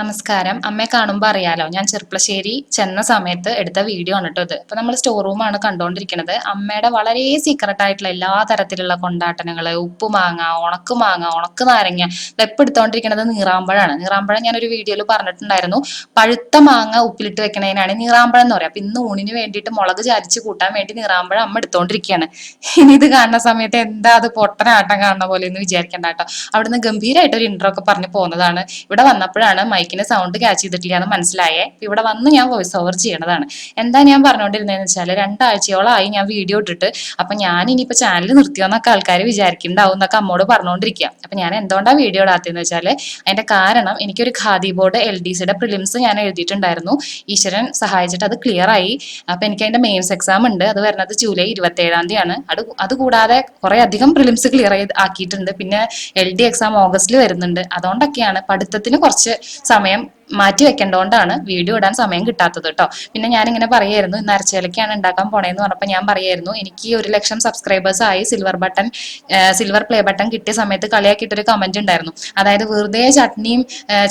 നമസ്കാരം. അമ്മയെ കാണുമ്പോൾ അറിയാലോ ഞാൻ ചെറുപ്പശ്ശേരി ചെന്ന സമയത്ത് എടുത്ത വീഡിയോ ആണ് കേട്ടോ ഇത്. അപ്പൊ നമ്മൾ സ്റ്റോർ റൂമാണ് കണ്ടുകൊണ്ടിരിക്കുന്നത് അമ്മയുടെ വളരെ സീക്രട്ട് ആയിട്ടുള്ള എല്ലാ തരത്തിലുള്ള കൊണ്ടാട്ടനങ്ങൾ ഉപ്പുമാങ്ങ ഉണക്കുമാങ്ങ ഉണക്ക് നാരങ്ങ വെപ്പ് എടുത്തോണ്ടിരിക്കുന്നത് നീറാമ്പഴാണ്. നീറാമ്പഴം ഞാൻ ഒരു വീഡിയോയിൽ പറഞ്ഞിട്ടുണ്ടായിരുന്നു. പഴുത്ത മാങ്ങ ഉപ്പിലിട്ട് വെക്കണതിനാണ് നീറാമ്പഴം എന്ന് പറയാം. അപ്പൊ ഇന്ന് ഊണിന് വേണ്ടിയിട്ട് മുളക് ചാരിച്ച് കൂട്ടാൻ വേണ്ടി നീറാമ്പഴം അമ്മ എടുത്തോണ്ടിരിക്കുകയാണ് ഇനി ഇത് കാണുന്ന സമയത്ത് എന്താ അത് പൊട്ടനാട്ടം കാണുന്ന പോലെ എന്ന് വിചാരിക്കണ്ട കേട്ടോ. അവിടുന്ന് ഗംഭീരമായിട്ട് ഒരു ഇൻട്രോ ഒക്കെ പറഞ്ഞു പോകുന്നതാണ് ഇവിടെ വന്നപ്പോഴാണ് മൈക്കിന് സൗണ്ട് ക്യാച്ച് ചെയ്തിട്ടില്ല എന്ന് മനസ്സിലായേ ഇവിടെ വന്ന് ഞാൻ വോയിസ് ഓവർ ചെയ്യണതാണ്. എന്താ ഞാൻ പറഞ്ഞുകൊണ്ടിരുന്നതെന്ന് വെച്ചാൽ രണ്ടാഴ്ചയോളമായി ഞാൻ വീഡിയോ ഇട്ടിട്ട്. അപ്പൊ ഞാൻ ഇനിയിപ്പോ ചാനൽ നിർത്തിയോന്നൊക്കെ ആൾക്കാർ വിചാരിക്കുന്നുണ്ടാവും എന്നൊക്കെ അമ്മോട് പറഞ്ഞുകൊണ്ടിരിക്കുക അപ്പൊ ഞാൻ എന്തുകൊണ്ടാണ് വീഡിയോ ഇടാത്തതെന്ന് വെച്ചാൽ അതിന്റെ കാരണം എനിക്കൊരു ഖാദി ബോർഡ് എൽ ഡി സിയുടെ പ്രിലിംസ് ഞാൻ എഴുതിയിട്ടുണ്ടായിരുന്നു. ഈശ്വരൻ സഹായിച്ചിട്ട് അത് ക്ലിയർ ആയി. അപ്പൊ എനിക്ക് അതിന്റെ മെയിൻസ് എക്സാം ഉണ്ട്. അത് വരുന്നത് ജൂലൈ ഇരുപത്തി ഏഴാം തീയതിയാണ്. അത് അതുകൂടാതെ കുറെ അധികം പ്രിലിംസ് ക്ലിയർ ആക്കിയിട്ടുണ്ട്. പിന്നെ എൽ ഡി എക്സാം ഓഗസ്റ്റിൽ വരുന്നുണ്ട്. അതുകൊണ്ടൊക്കെയാണ് പഠിത്തത്തിന് കുറച്ച് സമയം മാറ്റി വെക്കേണ്ടതുകൊണ്ടാണ് വീഡിയോ ഇടാൻ സമയം കിട്ടാത്തത് കേട്ടോ പിന്നെ ഇങ്ങനെ പറയായിരുന്നു ഇന്ന് അരച്ചേലക്കാണ് ഉണ്ടാക്കാൻ പോണേന്ന് പറഞ്ഞപ്പോൾ ഞാൻ പറയായിരുന്നു എനിക്ക് ഒരു ലക്ഷം സബ്സ്ക്രൈബേഴ്സ് ആയി silver button silver play button കിട്ടിയ സമയത്ത് കളിയാക്കിയിട്ടൊരു കമന്റ് ഉണ്ടായിരുന്നു അതായത് വെറുതെ ചട്നിയും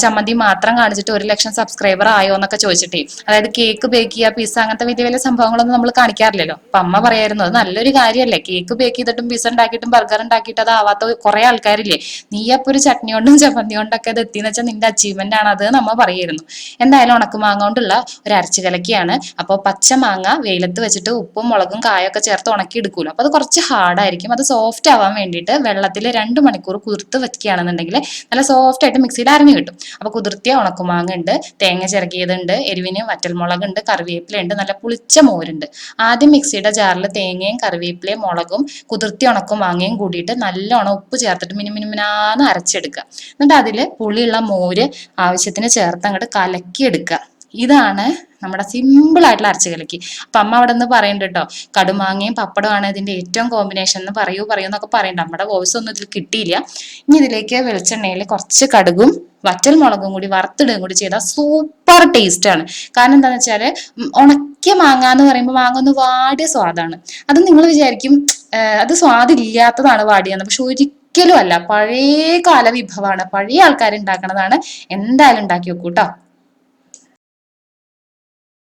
ചമ്മന്തിയും മാത്രം കാണിച്ചിട്ട് ഒരു ലക്ഷം സബ്സ്ക്രൈബർ ആയോ എന്നൊക്കെ ചോദിച്ചിട്ടേ. അതായത് കേക്ക് ബേക്ക് ചെയ്യുക പിസ്സ അങ്ങനത്തെ വലിയ വലിയ സംഭവങ്ങളൊന്നും നമ്മൾ കാണിക്കാറില്ലല്ലോ. അപ്പൊ അമ്മ പറയായിരുന്നു അത് നല്ലൊരു കാര്യമല്ലേ കേക്ക് ബേക്ക് ചെയ്തിട്ടും പിസ്സ ഉണ്ടാക്കിയിട്ടും ബർഗർ ഉണ്ടാക്കിയിട്ട് അത് ആവാത്ത കുറെ ആൾക്കാരില്ലേ. നീ അപ്പൊ ഒരു ചട്നി കൊണ്ടും ചമ്മന്തി കൊണ്ടൊക്കെ അത് എത്തിന്ന് വെച്ചാൽ നിന്റെ അച്ചീവ്മെന്റ് ആണ് അത് നമ്മ പറയായിരുന്നു എന്തായാലും ഉണക്കമാങ്ങ കൊണ്ടുള്ള ഒരു അരച്ചു കലക്കിയാണ് അപ്പോൾ പച്ചമാങ്ങ വെയിലത്ത് വെച്ചിട്ട് ഉപ്പും മുളകും കായൊക്കെ ചേർത്ത് ഉണക്കി എടുക്കൂല അപ്പൊ അത് കുറച്ച് ഹാർഡായിരിക്കും. അത് സോഫ്റ്റ് ആവാൻ വേണ്ടിയിട്ട് വെള്ളത്തിൽ രണ്ട് മണിക്കൂർ കുതിർത്ത് വെക്കുകയാണെന്നുണ്ടെങ്കിൽ നല്ല സോഫ്റ്റ് ആയിട്ട് മിക്സിയിൽ അരഞ്ഞു കിട്ടും. അപ്പോൾ കുതിർത്തിയ ഉണക്കുമാങ്ങ ഉണ്ട് തേങ്ങ ചിരകിയതുണ്ട് എരിവിന് വറ്റൽമുളകുണ്ട് കറിവേപ്പില ഉണ്ട് നല്ല പുളിച്ച മോരുണ്ട്. ആദ്യം മിക്സിയുടെ ജാറിൽ തേങ്ങയും കറിവേപ്പിലയും മുളകും കുതിർത്തി ഉണക്കും മാങ്ങയും കൂടിയിട്ട് നല്ലോണം ഉപ്പ് ചേർത്തിട്ട് മിനിമിനിമിനാന്ന് അരച്ചെടുക്കുക. എന്നിട്ട് അതിൽ പുളിയുള്ള മോര് ആവശ്യത്തിന് ചേർത്ത് അങ്ങോട്ട് കലക്കിയെടുക്കുക. ഇതാണ് നമ്മുടെ സിമ്പിൾ ആയിട്ടുള്ള അരച്ചു കലക്കി അപ്പൊ അമ്മ അവിടെ നിന്ന് പറയുന്നുണ്ട് കേട്ടോ കടുമാങ്ങയും പപ്പടമാണ് ഇതിന്റെ ഏറ്റവും കോമ്പിനേഷൻ എന്ന് പറയൂ പറയൂ എന്നൊക്കെ പറയുന്നുണ്ട് നമ്മുടെ വോയിസ് ഒന്നും ഇതിൽ കിട്ടിയില്ല. ഇനി ഇതിലേക്ക് വെളിച്ചെണ്ണയിൽ കുറച്ച് കടുകും വറ്റൽ മുളകും കൂടി വറുത്തിടുകയും കൂടി ചെയ്താൽ സൂപ്പർ ടേസ്റ്റ് ആണ്. കാരണം എന്താണെന്ന് വെച്ചാൽ ഉം ഉണക്കിയ മാങ്ങ എന്ന് പറയുമ്പോൾ മാങ്ങ ഒന്ന് വാടിയ സ്വാദാണ്. അത് നിങ്ങൾ വിചാരിക്കും അത് സ്വാദില്ലാത്തതാണ് വാടിയെന്ന് പക്ഷെ ഒരിക്കലും അല്ല പഴയ കാല വിഭവമാണ് പഴയ ആൾക്കാർ ഉണ്ടാക്കണതാണ് എന്തായാലും ഉണ്ടാക്കി വെക്കൂട്ടോ.